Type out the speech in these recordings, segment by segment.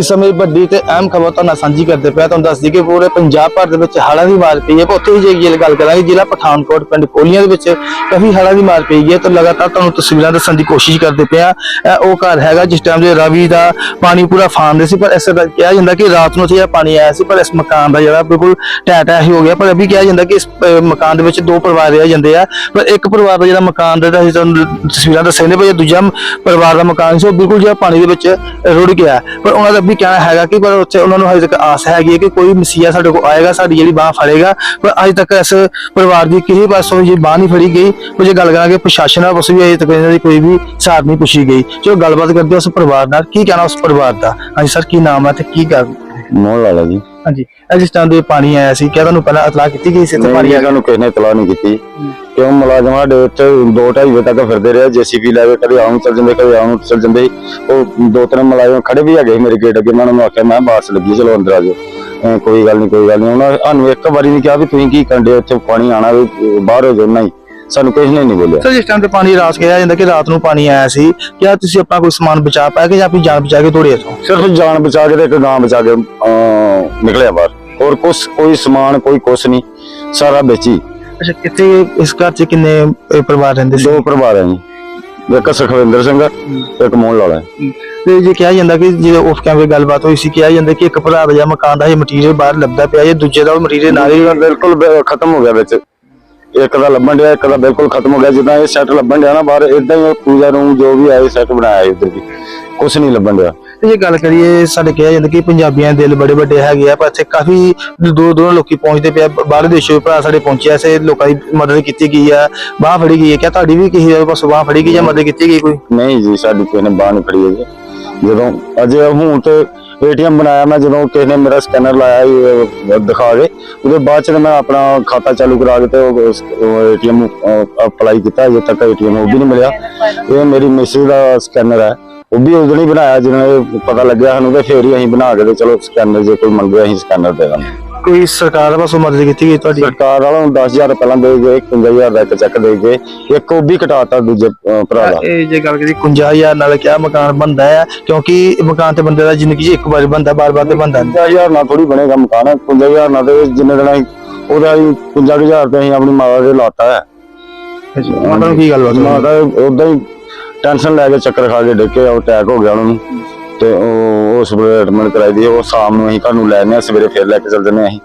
ਇਸ ਸਮੇਂ ਵੱਡੀ ਤੇ ਅਹਿਮ ਖਬਰ ਤੁਹਾਨੂੰ ਸਾਂਝੀ ਕਰਦੇ ਪਿਆ, ਤੁਹਾਨੂੰ ਦੱਸ ਦਈਏ ਕਿ ਪੂਰੇ ਪੰਜਾਬ ਭਰ ਦੇ ਵਿੱਚ ਹੜ੍ਹਾਂ ਦੀ ਮਾਰ ਪਈ ਹੈ, ਪਰ ਉੱਥੇ ਹੀ ਜੇ ਗੱਲ ਕਰਾਂਗੇ, ਜ਼ਿਲ੍ਹਾ ਪਠਾਨਕੋਟ ਪਿੰਡ ਕੋਲੀਆਂ ਦੇ ਵਿੱਚ ਕਾਫੀ ਹੜ੍ਹਾਂ ਦੀ ਮਾਰ ਪਈ ਹੈ ਤਾਂ ਲਗਾਤਾਰ ਤੁਹਾਨੂੰ ਤਸਵੀਰਾਂ ਦੱਸਣ ਦੀ ਕੋਸ਼ਿਸ਼ ਕਰਦੇ ਪਿਆ। ਉਹ ਘਰ ਹੈਗਾ ਜਿਸ ਟਾਈਮ ਦੇ ਰਾਵੀ ਦਾ ਪਾਣੀ ਪੂਰਾ ਫਾਂਦੇ ਸੀ, ਪਰ ਇਸ ਕਿਹਾ ਜਾਂਦਾ ਕਿ ਰਾਤ ਨੂੰ ਉੱਥੇ ਜਿਹੜਾ ਪਾਣੀ ਆਇਆ ਸੀ, ਪਰ ਇਸ ਮਕਾਨ ਦਾ ਜਿਹੜਾ ਬਿਲਕੁਲ ਟੈ ਟੈ ਹੀ ਹੋ ਗਿਆ, ਪਰ ਅਭੀ ਕਿਹਾ ਜਾਂਦਾ ਕਿ ਇਸ ਮਕਾਨ ਦੇ ਵਿੱਚ ਦੋ ਪਰਿਵਾਰ ਰਹਿ ਜਾਂਦੇ ਆ, ਪਰ ਇੱਕ ਪਰਿਵਾਰ ਦਾ ਜਿਹੜਾ ਮਕਾਨ ਦਾ ਜਿਹੜਾ ਤੁਹਾਨੂੰ ਤਸਵੀਰਾਂ ਦੱਸੇ ਨੇ ਪਰ ਦੂਜਾ ਪਰਿਵਾਰ ਦਾ ਮਕਾਨ ਸੀ, ਉਹ ਬਿਲਕੁਲ ਜਿਹੜਾ ਪਾਣੀ ਦੇ ਵਿੱਚ ਰੁੜ ਗਿਆ, ਪਰ ਉਹਨਾਂ ਦਾ ਵੀ ਕਹਿਣਾ ਹੈਗਾ ਕਿ ਪਰ ਉੱਥੇ ਉਹਨਾਂ ਨੂੰ ਹਜੇ ਤੱਕ ਆਸ ਹੈਗੀ ਹੈ ਕਿ ਕੋਈ ਮਸੀਹਾ ਸਾਡੇ ਕੋਲ ਆਏਗਾ, ਸਾਡੀ ਜਿਹੜੀ ਬਾਹ ਫੜੇਗਾ। ਪਰ ਅਜੇ ਤੱਕ ਇਸ ਪਰਿਵਾਰ ਦੀ ਕਿਸੇ ਪਾਸੋਂ ਜੀ ਬਾਹ ਨਹੀਂ ਫੜੀ ਗਈ, ਉਹ ਜੇ ਗੱਲ ਕਰਾਂਗੇ ਪ੍ਰਸ਼ਾਸਨ ਨਾਲ ਉਸ ਵੀ ਅਜੇ ਤੱਕ ਇਹਨਾਂ ਦੀ ਕੋਈ ਵੀ ਸਾਰ ਨਹੀਂ ਪੁੱਛੀ ਗਈ। ਜੋ ਗੱਲਬਾਤ ਕਰਦੇ ਉਸ ਪਰਿਵਾਰ ਨਾਲ। ਕੀ ਕਹਿਣਾ ਉਸ ਪਰਿਵਾਰ ਦਾ? ਹਾਂਜੀ, ਸਰ, ਕੀ ਨਾਮ ਹੈ ਤੇ ਕੀ ਕਰ ਮੋਹਨ ਲਾਲਾ ਜੀ। ਹਾਂਜੀ। ਇਹ ਜਿਸ ਟਾਈਮ ਦੇ ਪਾਣੀ ਆਇਆ ਸੀ। ਕਿਆ ਤੁਹਾਨੂੰ ਪਹਿਲਾਂ ਇਤਲਾਹ ਕੀਤੀ ਗਈ ਸੀ ਤੇ ਪਾਣੀ ਆ ਸਾਨੂੰ ਕਿਸੇ ਨੇ ਇਤਲਾਹ ਨਹੀਂ ਕੀਤੀ। ਕਿਉਂ? ਮੁਲਾਜ਼ਮਾਂ ਦੇ ਉੱਤੇ 2:30 ਵਜੇ ਤੱਕ ਫਿਰਦੇ ਰਹੇ। ਜੀਸੀਬੀ ਲੈ ਕੇ ਕਦੇ ਆਉਂ ਚੱਲ ਜਾਂਦੇ ਕਦੇ ਆਉਂ ਚੱਲ ਜਾਂਦੇ। ਉਹ ਦੋ ਤਿੰਨ ਮੁਲਾਜ਼ਮ ਖੜੇ ਵੀ ਹੈਗੇ ਮੇਰੇ ਗੇਟ ਅੱਗੇ। ਮੈਂ ਉਹਨਾਂ ਨੂੰ ਆਖਿਆ ਮੈਂ ਬਾਸ ਲੱਗੀ ਚਲੋ ਅੰਦਰ ਆ ਜਾਓ। ਕੋਈ ਗੱਲ ਨਹੀਂ ਕੋਈ ਗੱਲ ਨਹੀਂ। ਉਹਨਾਂ ਸਾਨੂੰ ਇੱਕ ਵਾਰੀ ਨਹੀਂ ਕਿਹਾ ਵੀ ਤੁਸੀਂ ਕੀ ਕਰਦੇ ਉੱਥੇ ਪਾਣੀ ਆਣਾ ਵੀ ਬਾਹਰ ਹੋ ਜਾਓ ਨਹੀਂ। ਸਾਨੂੰ ਕਿਸੇ ਨੇ ਨਹੀਂ ਬੋਲਿਆ। ਸਰ ਜਿਸ ਟਾਈਮ ਤੇ ਪਾਣੀ ਰਾਸ ਕਿਹਾ ਜਾਂਦਾ ਕਿ ਰਾਤ ਨੂੰ ਪਾਣੀ ਆਇਆ ਸੀ ਕਿਆ ਤੁਸੀਂ ਆਪਣਾ ਕੋਈ ਸਮਾਨ ਬਚਾ ਪਾਇਆ ਕਿ ਜਾਂ ਆਪਣੀ ਜਾਨ ਬਚਾ ਕੇ ਤੋੜੇ ਇਥੋਂ? ਸਿਰਫ ਜਾਨ ਬਚਾ ਕੇ ਤੇ ਇੱਕ ਗਾਂ ਬਚਾ ਕੇ ਅਹ, ਨਿਕਲਿਆ ਬਾਹਰ। ਹੋਰ ਕੁਛ ਕੋਈ ਸਮਾਨ ਕੋਈ ਕੁਛ ਨਹੀਂ ਸਾਰਾ ਵਿੱਚ ਹੀ। ਅੱਛਾ ਕਿੱਥੇ ਇਸ ਘਰ 'ਚ ਕਿੰਨੇ ਅਹ, ਪਰਿਵਾਰ ਰਹਿੰਦੇ ਸੀ? ਦੋ ਪਰਿਵਾਰ ਹੈ ਜੀ। ਇੱਕ ਸੁਖਵਿੰਦਰ ਸਿੰਘ ਇੱਕ ਮੋਹਨ ਲਾਲਾ ਹੈ। ਤੇ ਜੇ ਕਿਹਾ ਜਾਂਦਾ ਕਿ ਜਦੋਂ ਆਫ ਕੈਮਰੇ ਗੱਲਬਾਤ ਹੋਈ ਸੀ ਕਿਹਾ ਜਾਂਦਾ ਕਿ ਇੱਕ ਭਰਾ ਦਾ ਜਾਂ ਮਕਾਨ ਦਾ ਇਹ ਮਟੀਰੀਅਲ ਬਾਹਰ ਲੱਭਦਾ ਪਿਆ ਜੇ ਦੂਜੇ ਦਾ ਮਟੀਰੀਅਲ ਨਾਲ ਹੀ ਬਿਲਕੁਲ ਬ- ਖਤਮ ਹੋ ਗਿਆ ਵਿੱਚ। ਇੱਕ ਦਾ ਲੱਭਣ ਡਿਆ ਇੱਕ ਦਾ ਬਿਲਕੁਲ ਖਤਮ ਹੋ ਗਿਆ। ਜਿੱਦਾਂ ਇਹ ਸੈੱਟ ਲੱਭਣ ਡਿਆ ਨਾ ਬਾਹਰ ਇਦਾਂ ਹੀ ਪੂਜਾ ਰੂਮ ਜੋ ਵੀ ਆਏ ਸੈੱਟ ਬਣਾਇਆ ਇੱਧਰ ਵੀ। ਕੁਛ ਨਹੀਂ ਲੱਭਣ ਡਿਆ। ਤੇ ਜੇ ਗੱਲ ਕਰੀਏ ਸਾਡੇ ਕਿਹਾ ਜਾਂਦਾ ਕਿ ਪੰਜਾਬੀਆਂ ਦੇ ਦਿਲ ਬੜੇ ਵੱਡੇ ਹੈਗੇ ਆ ਪਰ ਇੱਥੇ ਕਾਫੀ ਦੂਰ ਦੂਰੋਂ ਲੋਕੀ ਪਹੁੰਚਦੇ ਪਿਆ ਬਾਹਰ ਦੇਸ਼ੋਂ ਵੀ ਭਰਾ ਸਾਡੇ ਪਹੁੰਚੇ ਆ ਸੇ ਲੋਕਾਂ ਦੀ ਮਦਦ ਕੀਤੀ ਗਈ ਆ ਬਾਹ ਫੜੀ ਗਈ ਹੈ ਕਿਆ ਤੁਹਾਡੀ ਵੀ ਕਿਸੇ ਪਾਸੋਂ ਬਾਹ ਫੜੀ ਗਈ ਜਾਂ ਮਦਦ ਕੀਤੀ ਗਈ ਕੋਈ? ਨਹੀਂ ਜੀ ਸਾਡੀ ਕਿਸੇ ਨੇ ਬਾਹ ਨਹੀਂ ਫੜੀ ਹੈ ਜਦੋਂ ਅਜੇ ਹੁਣ ਤੇ ਏਟੀਐਮ ਬਣਾਇਆ ਮੈਂ ਜਦੋਂ ਕਿਸੇ ਨੇ ਮੇਰਾ ਸਕੈਨਰ ਲਾਇਆ ਦਿਖਾ ਕੇ, ਉਹਦੇ ਬਾਅਦ ਚ ਮੈਂ ਆਪਣਾ ਖਾਤਾ ਚਾਲੂ ਕਰਾ ਕੇ ਤੇ ਉਹ ਏਟੀਐਮ ਅਪਲਾਈ ਕੀਤਾ, ਅਜੇ ਤੱਕ ਏਟੀਐਮ ਉਹ ਵੀ ਨਹੀਂ ਮਿਲਿਆ। ਇਹ ਮੇਰੀ ਮਿਸਿਸ ਦਾ ਸਕੈਨਰ ਹੈ। ਉਹ ਵੀ ਉਦੋਂ ਹੀ ਬਣਾਇਆ ਜਦੋਂ ਇਹ ਪਤਾ ਲੱਗਿਆ ਸਾਨੂੰ, ਤੇ ਫੇਰ ਹੀ ਅਸੀਂ ਬਣਾ ਕੇ ਤੇ ਚਲੋ ਸਕੈਨਰ ਜੇ ਕੋਈ ਮੰਗੇ ਅਸੀਂ ਸਕੈਨਰ ਦੇ ਦਾਂਗੇ। ਕੋਈ ਸਰਕਾਰ ਪਾਸੋਂ ਮਦਦ ਕੀਤੀ ਗਈ ਤੁਹਾਡੀ? ਸਰਕਾਰ ਵਾਲੋਂ 10000 ਪਹਿਲਾਂ ਦੇ ਗਏ 51000 ਦਾ ਇੱਕ ਚੈੱਕ ਦੇ ਗਏ। ਇੱਕ ਉਹ ਵੀ ਕਟਾਤਾ ਦੂਜੇ ਭਰਾ ਦਾ। ਇਹ ਜੇ ਗੱਲ ਕਰੀ 51000 ਨਾਲ ਕਿਆ ਮਕਾਨ ਬਣਦਾ ਹੈ? ਕਿਉਂਕਿ ਮਕਾਨ ਤੇ ਬੰਦੇ ਦਾ ਜ਼ਿੰਦਗੀ 'ਚ ਇੱਕ ਵਾਰ ਬਣਦਾ ਬਾਰ-ਬਾਰ ਤੇ ਬਣਦਾ ਨਹੀਂ। 50000 ਨਾਲ ਥੋੜੀ ਬਣੇਗਾ ਮਕਾਨ। 50000 ਨਾਲ ਤੇ ਜਿੰਨੇ ਦਿਨ ਅਸੀਂ ਉਹਦਾ ਹੀ 50000 ਤੇ ਅਸੀਂ ਆਪਣੀ ਮਾਤਾ ਦੇ ਲਾਤਾ ਹੈ। ਉਹਨਾਂ ਨੂੰ ਕੀ ਗੱਲ ਬਾਤ ਮਾਤਾ ਉਦਾਂ ਹੀ ਟੈਨਸ਼ਨ ਲੈ ਕੇ ਚੱਕਰ ਖਾ ਕੇ ਡਿੱਗੇ ਉਹ ਅਟੈਕ ਹੋ ਗਿਆ ਉਹਨਾਂ ਨੂੰ। ਤੇ ਉਹ ਉਸ ਵੇਲੇ ਐਡਮਿਟ ਕਰਾਈ ਦੀ ਉਹ ਸ਼ਾਮ ਨੂੰ ਅਸੀਂ ਘਰ ਨੂੰ ਲੈ ਆਉਂਦੇ ਹਾਂ, ਸਵੇਰੇ ਫਿਰ ਲੈ ਕੇ ਚੱਲ ਜਾਂਦੇ ਹਾਂ ਅਸੀਂ।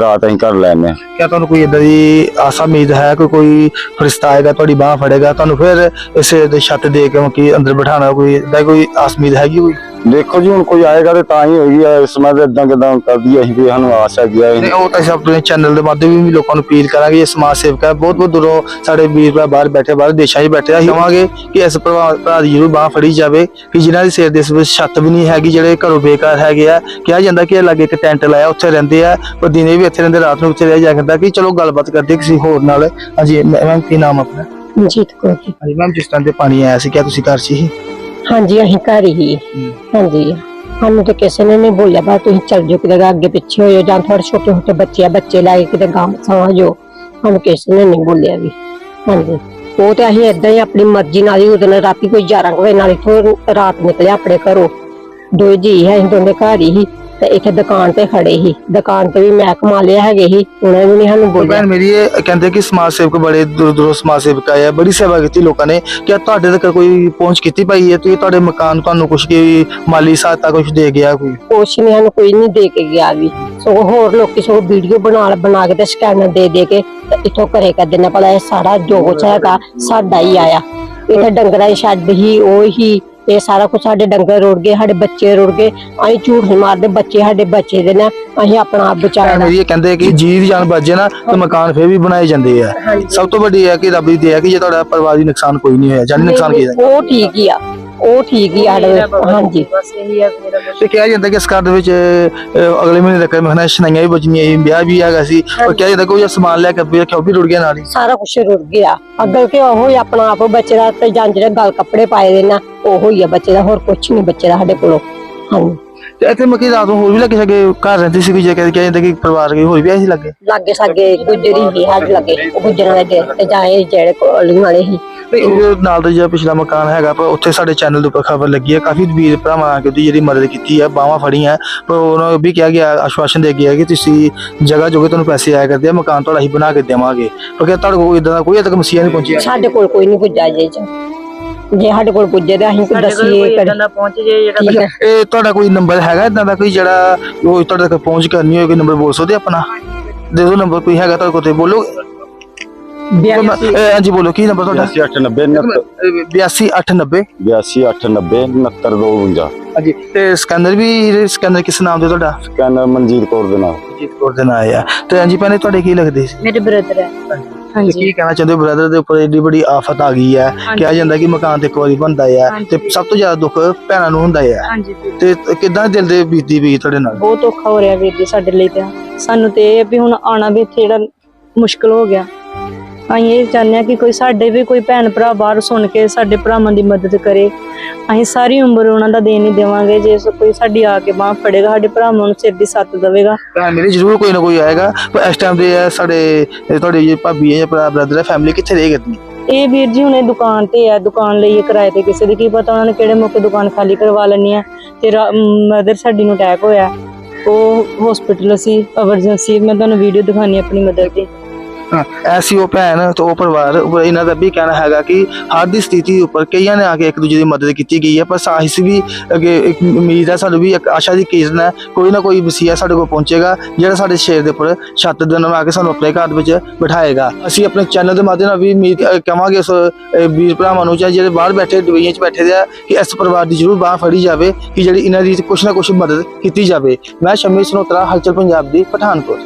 ਰਾਤ ਅਸੀਂ ਘਰ ਲੈ ਹਾਂ। ਕਿਆ ਤੁਹਾਨੂੰ ਕੋਈ ਇਦਾਂ ਦੀ ਆਸਾ ਉਮੀਦ ਹੈ ਕਿ ਕੋਈ ਫਰਿਸ਼ਤਾ ਆਏਗਾ ਤੁਹਾਡੀ ਬਾਹ ਫੜੇਗਾ? ਤੁਹਾਨੂੰ ਫਿਰ ਇਸੇ ਦੇ ਛੱਤ ਦੇ ਕੇ ਕਿ ਅੰਦਰ ਬਿਠਾਣਾ ਕੋਈ ਇਦਾਂ ਕੋਈ ਆਸ ਉਮੀਦ ਹੈਗੀ ਕੋਈ? ਦੇਖੋ ਜੀ ਹੁਣ ਕੋਈ ਆਏਗਾ ਤੇ ਤਾਂ ਹੀ ਹੋਏਗੀ। ਆ, ਇਸ ਸਮੇਂ ਤੇ ਇਦਾਂ ਕਿਦਾਂ ਕਰਦੀ ਅਸੀਂ ਵੀ ਸਾਨੂੰ ਆਸ ਹੈਗੀ ਆ ਨਹੀਂ ਉਹ ਤਾਂ ਅਸੀਂ ਆਪਣੇ ਚੈਨਲ ਦੇ ਮਾਧਿਅਮ ਵੀ ਲੋਕਾਂ ਨੂੰ ਅਪੀਲ ਕਰਾਂਗੇ ਇਹ ਸਮਾਜ ਸੇਵਕ ਹੈ। ਬਹੁਤ ਬਹੁਤ ਦੂਰੋਂ ਸਾਡੇ ਵੀਰ ਭਰਾ ਬਾਹਰ ਬੈਠੇ ਬਾਹਰ ਦੇਸ਼ਾਂ 'ਚ ਬੈਠੇ ਅਸੀਂ ਕਹਾਂਗੇ ਕਿ ਇਸ ਭਰਾ ਦੀ ਜ਼ਰੂਰ ਬਾਹ ਫੜੀ ਜਾਵੇ ਕਿ ਜਿਨ੍ਹਾਂ ਦੀ ਸਿਰ ਦੇ ਇਸ ਵਿੱਚ ਛੱਤ ਵੀ ਨਹੀਂ ਹੈਗੀ ਜਿਹੜੇ ਘਰੋਂ ਬੇਕਾਰ ਹੈਗੇ ਆ। ਕਿਹਾ ਜਾਂਦਾ ਕਿ ਇਹ ਲਾਗੇ ਇੱਕ ਟੈਂਟ ਲਾਇਆ ਉੱਥੇ ਰਹਿੰਦੇ ਆ ਪਰ ਦਿਨੇ ਵੀ ਇੱਥੇ ਰਹਿੰਦੇ ਰਾਤ ਨੂੰ ਉੱਥੇ ਰਹਿ ਜਾ ਕਰਦਾ ਕਿ ਚਲੋ ਗੱਲਬਾਤ ਕਰਦੇ ਕਿਸੇ ਹੋਰ ਨਾਲ। ਹਾਂਜੀ ਮੈਮ ਕੀ ਨਾਮ ਆਪਣਾ? ਮਨਜੀਤ ਕੌਰ ਜੀ। ਹਾਂਜੀ ਮੈਮ ਜਿਸ ਤਰ੍ਹਾਂ ਤੇ ਪਾਣੀ ਆਇਆ ਸੀ ਕਿਆ ਤੁਸੀਂ ਘਰ ਹੀ? ਹਾਂਜੀ ਅਸੀਂ ਘਰ ਹੀ ਹਾਂਜੀ। ਸਾਨੂੰ ਤੇ ਕਿਸੇ ਨੇ ਨਹੀਂ ਬੋਲਿਆ ਬਾ ਤੁਸੀਂ ਚੱਲ ਜਾਓ ਕਿਤੇ ਅੱਗੇ ਪਿੱਛੇ ਹੋ ਜਾਓ ਜਾਂ ਥੋੜੇ ਛੋਟੇ ਛੋਟੇ ਬੱਚੇ ਆ ਬੱਚੇ ਲੈ ਕੇ ਕਿਤੇ ਗਾਂ ਸੌਂ ਜਾਓ। ਸਾਨੂੰ ਕਿਸੇ ਨੇ ਨਹੀਂ ਬੋਲਿਆ ਵੀ। ਹਾਂਜੀ। ਉਹ ਤੇ ਅਸੀਂ ਏਦਾਂ ਹੀ ਆਪਣੀ ਮਰਜ਼ੀ ਨਾਲ ਹੀ ਉਹਦੇ ਨਾਲ ਰਾਤੀ ਕੋਈ 11 ਕੁ ਵਜੇ ਨਾਲ ਇੱਥੋਂ ਰਾਤ ਨਿਕਲਿਆ ਆਪਣੇ ਘਰੋਂ। ਦੋ ਜੀ ਹੈ ਅਸੀਂ ਦੋਨੇ ਘਰ ਹੀ। ਸੀ ਤੇ ਇੱਥੇ ਦੁਕਾਨ ਤੇ ਖੜੇ ਸੀ। ਦੁਕਾਨ ਤੇ ਵੀ ਮੈਂ ਕਮਾ ਲਿਆ ਹੈਗੇ ਸੀ ਉਹਨਾਂ ਵੀ ਨਹੀਂ ਸਾਨੂੰ ਬੋਲਿਆ। ਭੈਣ ਮੇਰੀ ਇਹ ਕਹਿੰਦੇ ਕਿ ਸਮਾਜ ਸੇਵਕ ਬੜੇ ਦੂਰ ਦੂਰੋਂ ਸਮਾਜ ਸੇਵਕ ਆਏ ਆ ਬੜੀ ਸੇਵਾ ਕੀਤੀ ਲੋਕਾਂ ਨੇ। ਕਿ ਤੁਹਾਡੇ ਤੱਕ ਕੋਈ ਪਹੁੰਚ ਕੀਤੀ ਪਾਈ ਹੈ? ਤੇ ਤੁਹਾਡੇ ਮਕਾਨ ਤੁਹਾਨੂੰ ਕੁਝ ਕੀ ਮਾਲੀ ਸਹਾਇਤਾ ਕੁਝ ਦੇ ਗਿਆ ਕੋਈ? ਕੁਛ ਨੀ ਸਾਨੂੰ ਕੋਈ ਨਹੀਂ ਦੇ ਕੇ ਗਿਆ ਵੀ ਸੋ ਹੋਰ ਲੋਕੀ ਸੋ ਵੀਡੀਓ ਬਣਾ ਬਣਾ ਕੇ ਤੇ ਸਕੈਨਰ ਦੇ ਦੇ ਕੇ ਤੇ ਇੱਥੋਂ ਘਰੇ ਕਰ ਦਿੰਦੇ ਭਲਾ ਇਹ ਸਾਰਾ ਜੋ ਕੁਛ ਹੈਗਾ ਸਾਡਾ ਹੀ ਆਇਆ। ਇੱਥੇ ਡੰਗਰਾਂ ਦੀ ਛੱਡ ਹੀ ਉਹ ਹੀ ਇਹ ਸਾਰਾ ਕੁਝ ਸਾਡੇ ਡੰਗਰ ਰੁੜ ਗਏ ਸਾਡੇ ਬੱਚੇ ਰੁੜ ਗਏ ਅਸੀਂ ਝੂਠ ਨਹੀਂ ਮਾਰਦੇ ਬੱਚੇ ਸਾਡੇ ਬੱਚੇ ਦੇ ਨੇ ਅਸੀਂ ਆਪਣਾ ਆਪ ਬਚਾਉਣਾ ਇਹ ਕਹਿੰਦੇ ਕਿ ਜੀ ਦੀ ਜਾਨ ਬਚੇ ਨਾ ਤੇ ਮਕਾਨ ਫੇਰ ਵੀ ਬਣਾਏ ਜਾਂਦੇ ਆ। ਸਭ ਤੋਂ ਵੱਡੀ ਹੈ ਕਿ ਰੱਬ ਦੀ ਦਇਆ ਕਿ ਜੇ ਤੁਹਾਡਾ ਪਰਿਵਾਰ ਦੀ ਨੁਕਸਾਨ ਕੋਈ ਨਹੀਂ ਹੋਇਆ ਜਾਨੀ ਨੁਕਸਾਨ ਕੀ ਹੈ? ਉਹ ਠੀਕ ਹੀ ਆ। ਉਹ ਠੀਕ ਹੀ ਆ ਸਾਡੇ- ਹਾਂਜੀ। ਤੇ ਕਿਹਾ ਜਾਂਦਾ ਕਿ ਇਸ ਘਰ ਦੇ ਵਿੱਚ ਅਹ, ਅਗਲੇ ਮਹੀਨੇ ਤੱਕ ਮਖਣਾ ਸ਼ਨਾਈਆਂ ਵੀ ਬਚਣੀਆਂ ਸੀ ਵਿਆਹ ਵੀ ਹੈਗਾ ਸੀ ਪਰ ਕਿਹਾ ਜਾਂਦਾ ਕੋਈ ਸਮਾਨ ਲੈ ਕੇ ਕਿ ਉਹ ਵੀ ਰੁੜ ਗਿਆ ਨਾਲ ਹੀ। ਸਾਰਾ ਕੁਝ ਰੁੜ ਗਿਆ। ਅੱਗੇ ਕਿ ਉਹ ਹੀ ਆਪਣਾ ਆਪ ਬੱਚੇ ਦਾ ਤੇ ਜਾਂ ਜਿਹੜੇ ਗਲ ਕੱਪੜੇ ਪਾਏ ਦੇ ਨਾ ਉਹ ਹੀ ਆ ਬੱਚੇ ਦਾ ਹੋਰ ਕੁਝ ਨਹੀਂ ਬੱਚੇ ਦਾ ਸਾਡੇ ਕੋਲੋਂ। ਹਾਂਜੀ। ਤੇ ਇੱਥੇ ਮੱਕੀ ਰਾਤ ਨੂੰ ਹੋਰ ਵੀ ਲੱਗੇ ਸਕੇ ਘਰ ਰਹਿੰਦੀ ਸੀ ਕਿ ਜੇ ਕਿਹਾ ਜਾਂਦਾ ਕਿ ਪਰਿਵਾਰ ਕੇ ਹੋਰ ਵੀ ਆਏ ਸੀ ਲੱਗੇ? ਲਾਗੇ ਸਾਗੇ ਗੁਜਰੀ ਹੀ ਸਾਡੇ ਲੱਗੇ ਉਹ ਗੁਜਰਾਂ ਦੇ ਤੇ ਜਾਂ ਇਹ ਜਿਹੜੇ ਕੋਲਿੰਗ ਵਾਲੇ ਹੀ। ਨਹੀਂ ਉਹ ਨਾਲ ਦਾ ਜਿਹੜਾ ਪਿਛਲਾ ਮਕਾਨ ਹੈਗਾ ਪਰ ਉੱਥੇ ਸਾਡੇ ਚੈਨਲ ਦੇ ਉੱਪਰ ਖਬਰ ਲੱਗੀ ਹੈ। ਕਾਫੀ ਵੀਰ ਭਰਾਵਾਂ ਆ ਕੇ ਉਹਦੀ ਜਿਹੜੀ ਮਦਦ ਕੀਤੀ ਹੈ ਬਾਹਾਂ ਫੜੀਆਂ ਪਰ ਉਹਨਾਂ ਨੂੰ ਵੀ ਕਿਹਾ ਗਿਆ ਆਸ਼ਵਾਸਨ ਦੇ ਗਿਆ ਕਿ ਤੁਸੀਂ ਜਗ੍ਹਾ ਜੋਗੇ ਤੁਹਾਨੂੰ ਪੈਸੇ ਆਇਆ ਕਰਦੇ ਆ ਮਕਾਨ ਤੁਹਾਡਾ ਹੀ ਬਣਾ ਕੇ ਦੇਵਾਂਗੇ। ਪਰ ਕਿ ਤੁਹਾਡੇ ਕੋਲ ਇਦਾਂ ਦਾ ਕੋਈ ਤੱਕ ਮਸੀਹਾ ਨਹੀਂ ਪਹੁੰਚਿਆ। ਸਾਡੇ ਕੋਲ ਕੋਈ ਨਹੀਂ ਪੁੱਜਾ ਜੇ। ਚ ਜੇ ਸਾਡੇ ਕੋਲ ਪੁੱਜੇ ਤੇ ਅਸੀਂ ਕੋਈ ਦਸੀਏ ਕਰ ਦਾ ਪਹੁੰਚ ਜੇ ਜਿਹੜਾ ਇਹ ਤੁਹਾਡਾ ਕੋਈ ਨੰਬਰ ਹੈਗਾ ਇਦਾਂ ਦਾ ਕੋਈ ਜਿਹੜਾ ਉਹ ਤੁਹਾਡੇ ਤੱਕ ਪਹੁੰਚ ਕਰਨੀ ਹੋਵੇ ਕੋਈ ਨੰਬਰ ਬੋਲ ਸਕਦੇ ਆਪਣਾ? ਦੇ ਦਿਓ ਨੰਬਰ ਕੋਈ ਹੈਗਾ ਤੁਹਾਡੇ ਕੋਲ ਤੇ ਬੋਲੋ। ਬਿਆਸੀ ਇਹ ਹਾਂਜੀ ਬੋਲੋ ਕੀ ਨੰਬਰ ਤੁਹਾਡਾ? 8890 82890 8289 6952 ਹਾਂਜੀ ਤੇ ਸਕੈਨਰ ਵੀ ਸਕੈਨਰ ਕਿਸ ਨਾਮ ਦੇ ਤੁਹਾਡਾ? ਸਕੈਨਰ ਮਨਜੀਤ ਕੌਰ ਦੇ ਨਾਲ। ਜੀਤ ਕੌਰ ਦੇ ਨਾਂ ਆ ਤੇ ਹਾਂਜੀ ਭੈਣੇ ਤੁਹਾਡੇ ਕੀ ਲੱਗਦੇ ਸੀ? ਮੇਰੇ ਬ੍ਰਦਰ ਹੈ ਤੇ ਹਾਂਜੀ। ਕੀ ਕਹਿਣਾ ਚਾਹੁੰਦੇ ਹੋ? ਬ੍ਰਦਰ ਦੇ ਉੱਪਰ ਏਡੀ ਬੜੀ ਆਫਤ ਆ ਗਈ ਹੈ। ਕਿਹਾ ਜਾਂਦਾ ਕਿ ਮਕਾਨ ਤੇ ਇੱਕ ਵਾਰੀ ਬੰਦਾ ਆ। ਤੇ ਸਭ ਤੋਂ ਜ਼ਿਆਦਾ ਦੁੱਖ ਭੈਣਾਂ ਨੂੰ ਹੁੰਦਾ ਹੈ। ਹਾਂਜੀ। ਤੇ ਕਿਦਾਂ ਦਿਲ ਦੇ ਬੀਤੀ ਵੀ ਤੁਹਾਡੇ ਨਾਲ? ਬਹੁਤ ਔਖਾ ਹੋ ਰਿਹਾ ਵੀਰ ਜੀ ਸਾਡੇ ਲਈ ਤਾਂ। ਸਾਨੂੰ ਤੇ ਇਹ ਵੀ ਹੁਣ ਆਣਾ ਵੀ ਇੱਥੇ ਜਿਹੜਾ ਮੁਸ਼ਕਲ ਹੋ ਗਿਆ। ਅਸੀਂ ਇਹ ਚਾਹੁੰਦੇ ਹਾਂ ਕਿ ਕੋਈ ਸਾਡੇ ਵੀ ਕੋਈ ਭੈਣ ਭਰਾ ਬਾਹਰ ਸੁਣ ਕੇ ਸਾਡੇ ਭਰਾਵਾਂ ਦੀ ਮਦਦ ਕਰੇ। ਅਸੀਂ ਸਾਰੀ ਉਮਰ ਉਹਨਾਂ ਦਾ ਦੇ ਨਹੀਂ ਦੇਵਾਂਗੇ। ਜੇ ਸੋ ਕੋਈ ਸਾਡੀ ਆ ਕੇ ਬਾਹ ਫੜੇਗਾ ਸਾਡੇ ਭਰਾਵਾਂ ਨੂੰ ਸਿਰ ਦੀ ਸੱਤ ਦੇਵੇਗਾ। ਭੈਣ ਮੇਰੀ ਜ਼ਰੂਰ ਕੋਈ ਨਾ ਕੋਈ ਆਏਗਾ। ਪਰ ਇਸ ਟਾਈਮ ਦੇ ਆ ਸਾਡੇ ਇਹ ਤੁਹਾਡੀ ਜੇ ਭਾਬੀ ਹੈ ਜਾਂ ਭਰਾ ਬ੍ਰਦਰ ਹੈ ਫੈਮਿਲੀ ਕਿੱਥੇ ਰਹੇਗੀ ਆਪਣੀ? ਇਹ ਵੀਰ ਜੀ ਹੁਣੇ ਦੁਕਾਨ ਤੇ ਆ। ਦੁਕਾਨ ਲਈ ਇਹ ਕਿਰਾਏ ਤੇ ਕਿਸੇ ਦੀ। ਕੀ ਪਤਾ ਉਹਨਾਂ ਨੇ ਕਿਹੜੇ ਮੌਕੇ ਦੁਕਾਨ ਖਾਲੀ ਕਰਵਾ ਲੈਣੀ ਆ ਤੇ ਮਦਰ ਸਾਡੀ ਨੂੰ ਅਟੈਕ ਹੋਇਆ। ਉਹ ਹਸਪੀਟਲ ਸੀ ਐਮਰਜੈਂਸੀ ਮੈਂ ਤੁਹਾਨੂੰ ਵੀਡੀਓ ਦਿਖਾਣੀ ਆਪਣੀ ਮਦਰ ਦੀ। ਐਸੀ ਉਹ ਭੈਣ ਤੇ ਉਹ ਪਰਿਵਾਰ ਉਹ ਇਹਨਾਂ ਦਾ ਵੀ ਕਹਿਣਾ ਹੈਗਾ ਕਿ ਹਰ ਦੀ ਸਥਿਤੀ ਉੱਪਰ ਕਈਆਂ ਨੇ ਆ ਕੇ ਇੱਕ ਦੂਜੇ ਦੀ ਮਦਦ ਕੀਤੀ ਗਈ ਹੈ ਪਰ ਸਾਹਿਸ ਵੀ ਅੱਗੇ ਇੱਕ ਉਮੀਦ ਹੈ ਸਾਨੂੰ ਵੀ ਇੱਕ ਆਸ਼ਾ ਦੀ ਕਿਰਨ ਹੈ ਕੋਈ ਨਾ ਕੋਈ ਮਸੀਹਾ ਸਾਡੇ ਕੋਲ ਪਹੁੰਚੇਗਾ ਜਿਹੜਾ ਸਾਡੇ ਸ਼ੇਰ ਦੇ ਉੱਪਰ ਛੱਤ ਦੇ ਨਾਲ ਆ ਕੇ ਸਾਨੂੰ ਆਪਣੇ ਘਰ ਵਿੱਚ ਬਿਠਾਏਗਾ। ਅਸੀਂ ਆਪਣੇ ਚੈਨਲ ਦੇ ਮਾਧਿਅਮ ਨਾਲ ਵੀ ਉਮੀਦ ਅ, ਉਸ ਵੀਰ ਭਰਾਵਾਂ ਨੂੰ ਚਾਹੇ ਜਿਹੜੇ ਬਾਹਰ ਬੈਠੇ ਦੁਬਈਆਂ 'ਚ ਬੈਠੇ ਦੇ ਆ ਕਿ ਇਸ ਪਰਿਵਾਰ ਦੀ ਜ਼ਰੂਰ ਬਾਹ ਫੜੀ ਜਾਵੇ ਕਿ ਜਿਹੜੀ ਇਹਨਾਂ ਦੀ ਕੁਛ ਨਾ ਕੁਛ ਮਦਦ ਕੀਤੀ ਜਾਵੇ। ਮੈਂ ਸ਼ਮੀ ਸਨੋਤਰਾ ਹਲਚਲ ਪੰਜਾਬ ਦੀ ਪਠਾਨਕੋਟ।